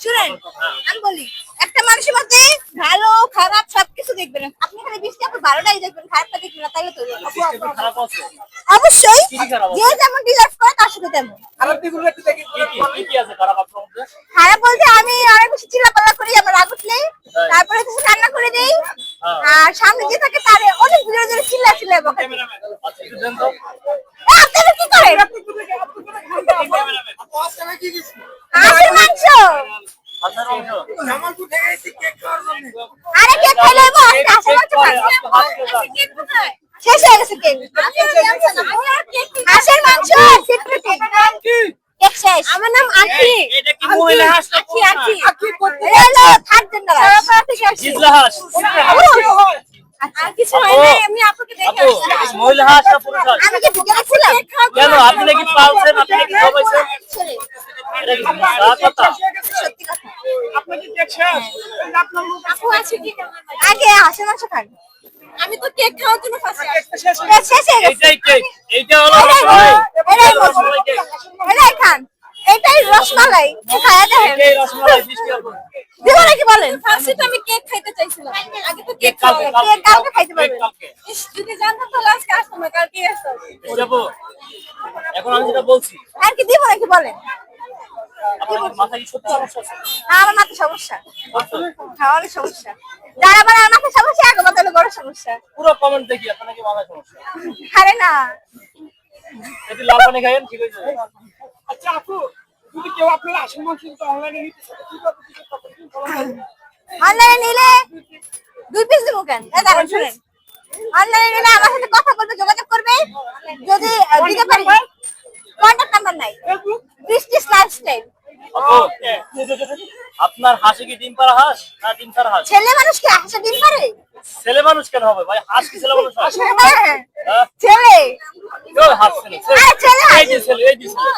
শুনেন আমি বলি একটা মানুষের মধ্যে ভালো খারাপ সবকিছু দেখবেন। আপনি খালি বৃষ্টি আপু ভালোটাই দেখবেন খারাপটা দেখবেন না তাহলে তো অবশ্যই? যে যেমন ডিজার্ভ করে তার সাথে তেমন। খারাপ বলতে আমি অনেক বেশি চিল্লাপাল্লা করি আমার রাগ উঠলে। হ্যাঁ। তারপরে কিছু রান্না করে দেই। হ্যাঁ। আর সামনে যে থাকে তারে অনেক জোরে জোরে চিল্লা চিল্লা বকা দিই। আচ্ছা একটু দেন তো এ, আপনারা কি করেন হাঁসের মাংস। মাংস। আরে কে খাইলে হইবো? হাঁসের মাংস শেষ হয়ে গেছে কেক। হাঁসের মাংস কেক কেক শেষ। আমার নাম আখি। এটা কি মহিলা হাঁস না থার্ড জেন্ডার থেকে আসছি আর কিছু হয় নাই, আমি আপুকে আপু মহিলা হাঁস না পুরুষ হাঁস? আমি কি ভিডিও ছিলাম কেন আপনি নাকি পালছেন? আপনি নাকি খাওয়াইছেন? আগে হাঁসের মাংস খান। আমি তো কেক খাওয়ার জন্য শেষ হয়ে গেছে। এইটাই এইটা হলো এটাই খান। এটাই রসমালাই। খায়া দেখেন। এইটাই রসমালাই মিষ্টি আপু দিব নাকি বলেন? ফার্স্টে তো আমি কেক খাইতে চাইছিলাম। আগে তো কেক কেক কালকে কেক কালকে। খাইতে পারবেন। যদি জানতাম কালকে যাব। এখন আমি যেটা বলছি আর কি দিব নাকি বলেন? আমার মাথা সমস্যা। হ্যাঁ অনেক সমস্যা। যারা আমার মাথা সমস্যা আগে মাথা বড় সমস্যা। পুরো কমেন্ট দেখি আপনার নাকি মাথায় সমস্যা? আরে না। একটু লাল পানি খাইয়েন ঠিক আছে আচ্ছা আপু যদি কেউ আপনার আসল মাংস অনলাইনে নিতে? অনলাইনে নিলে দুই পিস দিব কেন? অনলাইনে নিলে আমার সাথে কথা বলবে যোগাযোগ করবে যদি দিতে পারি। আপনার হাসি কি ডিম পাড়া হাঁস না ডিম ছাড়া হাঁস? ছেলে মানুষ কি হাসা ডিম পারে ছেলে মানুষ কেন হবে ভাই? হাঁস কি ছেলে মানুষ হয়? হ্যাঁ? ছেলে। হাঁস ছেলে ছেলে। আরে ছেলে হাঁস। এই যে ছেলে এই যে ছেলে।